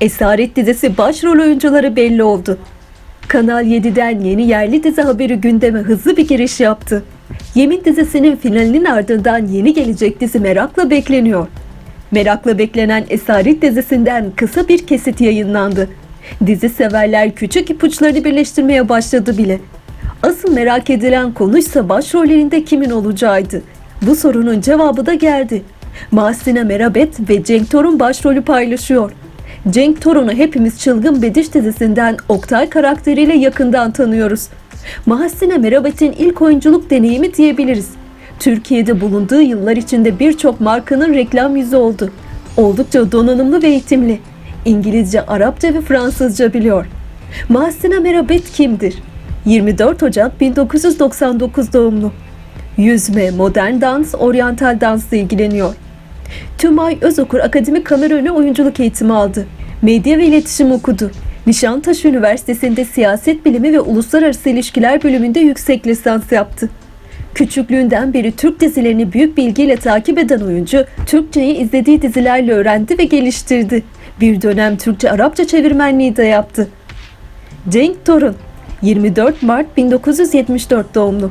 Esaret dizisi başrol oyuncuları belli oldu. Kanal 7'den yeni yerli dizi haberi gündeme hızlı bir giriş yaptı. Yemin dizisinin finalinin ardından yeni gelecek dizi merakla bekleniyor. Merakla beklenen Esaret dizisinden kısa bir kesit yayınlandı. Dizi severler küçük ipuçlarını birleştirmeye başladı bile. Asıl merak edilen konuysa başrollerinde kimin olacağıydı. Bu sorunun cevabı da geldi. Mahsine Merabet ve Cenk Torun başrolü paylaşıyor. Cenk Torun'u hepimiz Çılgın Bediş dizisinden Oktay karakteriyle yakından tanıyoruz. Mahsine Merabet'in ilk oyunculuk deneyimi diyebiliriz. Türkiye'de bulunduğu yıllar içinde birçok markanın reklam yüzü oldu. Oldukça donanımlı ve eğitimli. İngilizce, Arapça ve Fransızca biliyor. Mahsine Merabet kimdir? 24 Ocak 1999 doğumlu. Yüzme, modern dans, oryantal dansla ilgileniyor. Tümay Özokur Akademik Kamera Önü oyunculuk eğitimi aldı. Medya ve iletişim okudu. Nişantaşı Üniversitesi'nde siyaset bilimi ve uluslararası ilişkiler bölümünde yüksek lisans yaptı. Küçüklüğünden beri Türk dizilerini büyük bilgiyle takip eden oyuncu, Türkçeyi izlediği dizilerle öğrendi ve geliştirdi. Bir dönem Türkçe-Arapça çevirmenliği de yaptı. Cenk Torun 24 Mart 1974 doğumlu.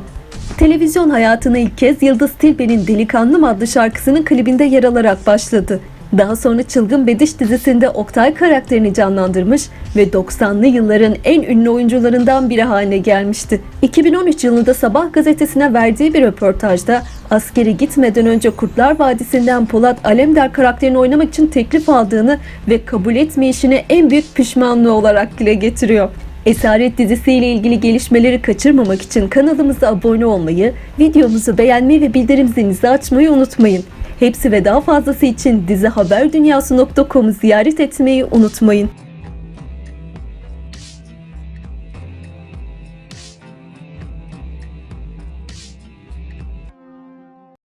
Televizyon hayatına ilk kez Yıldız Tilbe'nin Delikanlım adlı şarkısının klibinde yer alarak başladı. Daha sonra Çılgın Bediş dizisinde Oktay karakterini canlandırmış ve 90'lı yılların en ünlü oyuncularından biri haline gelmişti. 2013 yılında Sabah gazetesine verdiği bir röportajda askere gitmeden önce Kurtlar Vadisi'nden Polat Alemdar karakterini oynamak için teklif aldığını ve kabul etmeyişini en büyük pişmanlığı olarak dile getiriyor. Esaret dizisiyle ilgili gelişmeleri kaçırmamak için kanalımıza abone olmayı, videomuzu beğenmeyi ve bildirim zilinizi açmayı unutmayın. Hepsi ve daha fazlası için dizihaberdunyası.com'u ziyaret etmeyi unutmayın.